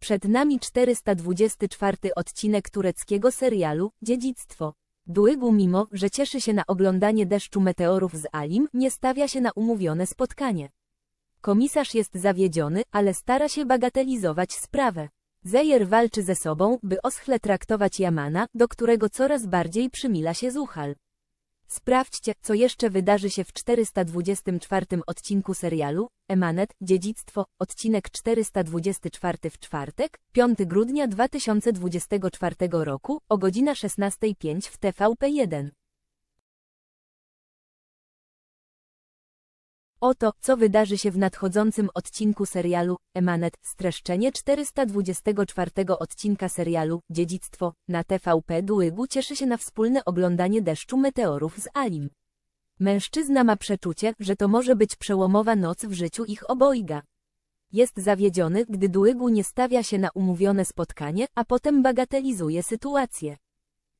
Przed nami 424 odcinek tureckiego serialu Dziedzictwo. Dłygu mimo, że cieszy się na oglądanie deszczu meteorów z Alim, nie stawia się na umówione spotkanie. Komisarz jest zawiedziony, ale stara się bagatelizować sprawę. Zejer walczy ze sobą, by oschle traktować Jamana, do którego coraz bardziej przymila się Zuchal. Sprawdźcie, co jeszcze wydarzy się w 424 odcinku serialu Emanet, Dziedzictwo, odcinek 424 w czwartek, 5 grudnia 2024 roku, o godzina 16.05 w TVP1. Oto, co wydarzy się w nadchodzącym odcinku serialu Emanet, streszczenie 424 odcinka serialu Dziedzictwo na TVP Dłygu cieszy się na wspólne oglądanie deszczu meteorów z Alim. Mężczyzna ma przeczucie, że to może być przełomowa noc w życiu ich obojga. Jest zawiedziony, gdy Dłygu nie stawia się na umówione spotkanie, a potem bagatelizuje sytuację.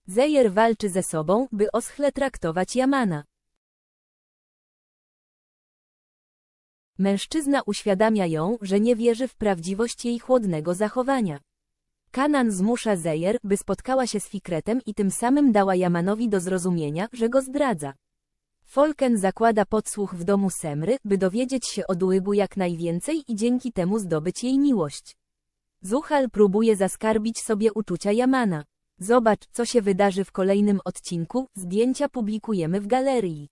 Zejer walczy ze sobą, by oschle traktować Jamana. Mężczyzna uświadamia ją, że nie wierzy w prawdziwość jej chłodnego zachowania. Kanan zmusza Zejer, by spotkała się z Fikretem i tym samym dała Jamanowi do zrozumienia, że go zdradza. Folken zakłada podsłuch w domu Semry, by dowiedzieć się o Dłygu jak najwięcej i dzięki temu zdobyć jej miłość. Zuchal próbuje zaskarbić sobie uczucia Jamana. Zobacz, co się wydarzy w kolejnym odcinku, zdjęcia publikujemy w galerii.